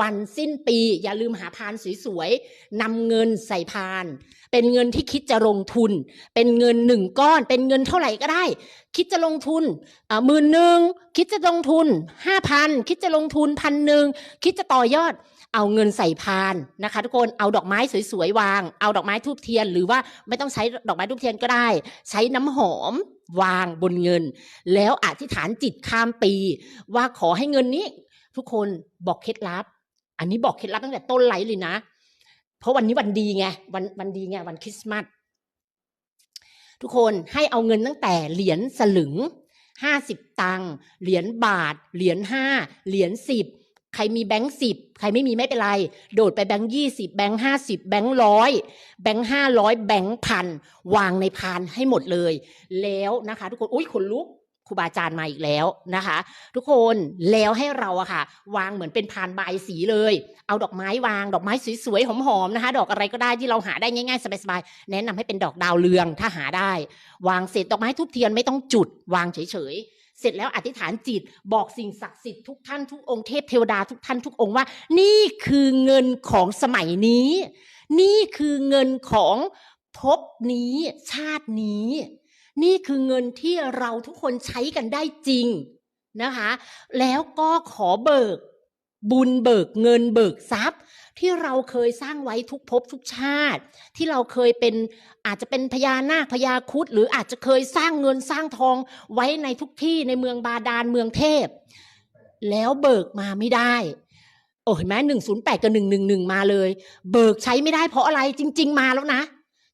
วันสิ้นปี อย่าลืมหาพานสวยๆนำเงินใส่พาน เป็นเงินที่คิดจะลงทุน เป็นเงินหนึ่งก้อน เป็นเงินเท่าไหร่ก็ได้ คิดจะลงทุนอ่าหมื่นหนึ่งคิดจะลงทุนห้าพันคิดจะลงทุนพันหนึ่งคิดจะต่อยอดเอาเงินใส่พานนะคะ ทุกคนเอาดอกไม้สวยๆวาง เอาดอกไม้ทูบเทียน หรือว่าไม่ต้องใช้ดอกไม้ทูบเทียนก็ได้ ใช้น้ำหอมวางบนเงิน แล้วอธิษฐานจิตข้ามปี ว่าขอให้เงินนี้ ทุกคนบอกเคล็ดลับ อันนี้บอกเคล็ดลับตั้งแต่ต้นไลฟ์เลยนะ เพราะวันนี้วันดีไงวันวันดีไงวันคริสต์มาสทุกคนให้เอาเงินตั้งแต่เหรียญสลึงห้าสิบตังค์เหรียญบาท เหรียญห้าเหรียญสิบใครมีแบงค์สิบใครไม่มีไม่เป็นไร โดดไปแบงค์ยี่สิบแบงค์ห้าสิบแบงค์ร้อยแบงค์ห้าร้อยแบงค์พันวางในพานให้หมดเลย แล้วนะคะ ทุกคนอุ้ยขนลุก ครูบาอาจารย์มาอีกแล้วนะคะ ทุกคนแล้วให้เราอะค่ะ วางเหมือนเป็นพานบายสีเลย เอาดอกไม้วางดอกไม้สวยๆหอมๆนะคะ ดอกอะไรก็ได้ที่เราหาได้ง่ายๆสบายๆแนะนำให้เป็นดอกดาวเรืองถ้าหาได้ วางเสร็จดอกไม้ทุบเทียนไม่ต้องจุด วางเฉยๆเสร็จแล้วอธิษฐานจิตบอกสิ่งศักดิ์สิทธิ์ทุกท่านทุกองค์เทพเทวดาทุกท่านทุกองค์ว่า นี่คือเงินของสมัยนี้ นี่คือเงินของภพนี้ชาตินี้ นี่คือเงินที่เราทุกคนใช้กันได้จริงนะคะ แล้วก็ขอเบิก บุญเบิกเงินเบิกทรัพย์ ที่เราเคยสร้างไว้ทุกภพทุกชาติ ที่เราเคยเป็นอาจจะเป็นพญานาคพญาคุดหรืออาจจะเคยสร้างเงินสร้างทองไว้ในทุกที่ในเมืองบาดาลเมืองเทพ แล้วเบิกมาไม่ได้โอ้เห็นไหมหนึ่งศูนย์แปดกับหนึ่งหนึ่งหนึ่งมาเลย เบิกใช้ไม่ได้เพราะอะไรจริง ๆ มาแล้วนะ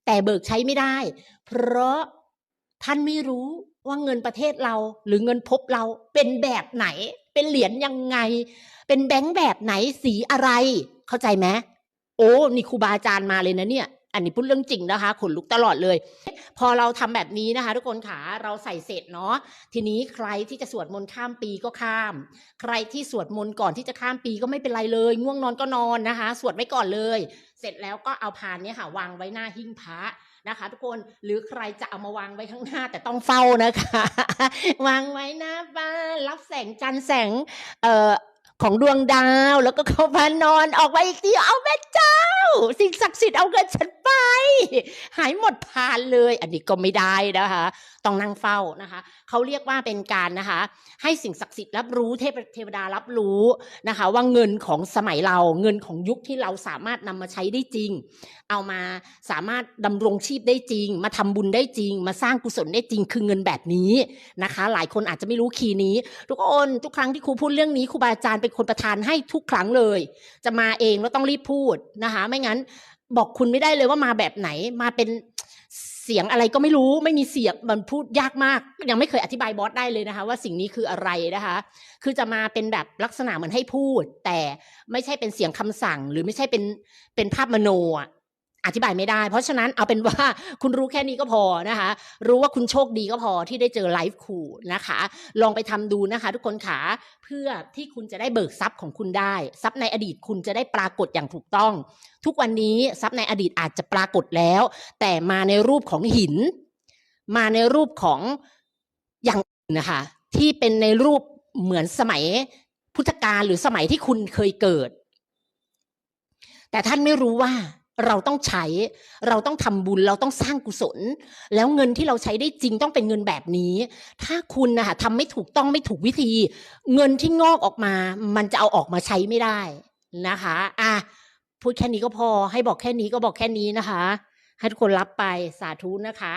แต่เบิกใช้ไม่ได้ เพราะ ท่านไม่รู้ว่าเงินประเทศเราหรือเงินพบเราเป็นแบบไหน เป็นเหรียญยังไง เป็นแบงค์แบบไหนสีอะไร เข้าใจไหมโอ้นี่ครูบาอาจารย์มาเลยนะเนี่ย อันนี้พูดเรื่องจริงนะคะขนลุกตลอดเลย พอเราทำแบบนี้นะคะ ทุกคนขาเราใส่เสร็จเนาะทีนี้ใครที่จะสวดมนต์ข้ามปีก็ข้าม ใครที่สวดมนต์ก่อนที่จะข้ามปีก็ไม่เป็นไรเลย ง่วงนอนก็นอนนะคะ สวดไว้ก่อนเลย เสร็จแล้วก็เอาพานเนี่ยค่ะ วางไว้หน้าหิ้งพระนะคะ ทุกคนหรือใครจะเอามาวางไว้ข้างหน้าแต่ต้องเฝ้านะคะ วางไว้หน้าบ้านรับแสงจันทร์แสงเอ่อ ของดวงดาว แล้วก็เข้าพานอนออกไปอีกทีเอาแม่เจ้า สิ่งศักดิ์สิทธิ์เอาเงินฉันไป หายหมดพานเลย อันนี้ก็ไม่ได้นะคะ ต้องนั่งเฝ้านะคะเขาเรียกว่าเป็นการนะคะ ให้สิ่งศักดิ์สิทธิ์รับรู้เทพเทวดารับรู้นะคะ ว่าเงินของสมัยเราเงินของยุคที่เราสามารถนำมาใช้ได้จริง เอามาสามารถดำรงชีพได้จริง มาทำบุญได้จริง มาสร้างกุศลได้จริง คือเงินแบบนี้นะคะ หลายคนอาจจะไม่รู้คีย์นี้ ทุกคนทุกครั้งที่ครูพูดเรื่องนี้ครูบาอาจารย์เป็นคนประทานให้ทุกครั้งเลย จะมาเองแล้วต้องรีบพูดนะคะ ไม่งั้น บอกคุณไม่ได้เลยว่ามาแบบไหน มาเป็นเสียงอะไรก็ไม่รู้ไม่มีเสียงมันพูดยากมาก ยังไม่เคยอธิบายบอสได้เลยนะคะ ว่าสิ่งนี้คืออะไรนะคะ คือจะมาเป็นแบบลักษณะเหมือนให้พูด แต่ไม่ใช่เป็นเสียงคำสั่ง หรือไม่ใช่เป็นเป็นภาพมโนอะ อธิบายไม่ได้ เพราะฉะนั้นเอาเป็นว่าคุณรู้แค่นี้ก็พอนะคะ รู้ว่าคุณโชคดีก็พอที่ได้เจอไลฟ์ครูนะคะ ลองไปทำดูนะคะ ทุกคนขาเพื่อที่คุณจะได้เบิกทรัพย์ของคุณได้ทรัพย์ในอดีตคุณจะได้ปรากฏอย่างถูกต้อง ทุกวันนี้ทรัพย์ในอดีตอาจจะปรากฏแล้ว แต่มาในรูปของหิน มาในรูปของอย่างอื่นนะคะ ที่เป็นในรูปเหมือนสมัยพุทธกาลหรือสมัยที่คุณเคยเกิด แต่ท่านไม่รู้ว่า เราต้องใช้ เราต้องทำบุญ เราต้องสร้างกุศล แล้วเงินที่เราใช้ได้จริงต้องเป็นเงินแบบนี้ ถ้าคุณนะคะทำไม่ถูกต้องไม่ถูกวิธี เงินที่งอกออกมา มันจะเอาออกมาใช้ไม่ได้นะคะ อะพูดแค่นี้ก็พอ ให้บอกแค่นี้ก็บอกแค่นี้นะคะ ให้ทุกคนรับไปสาธุนะคะ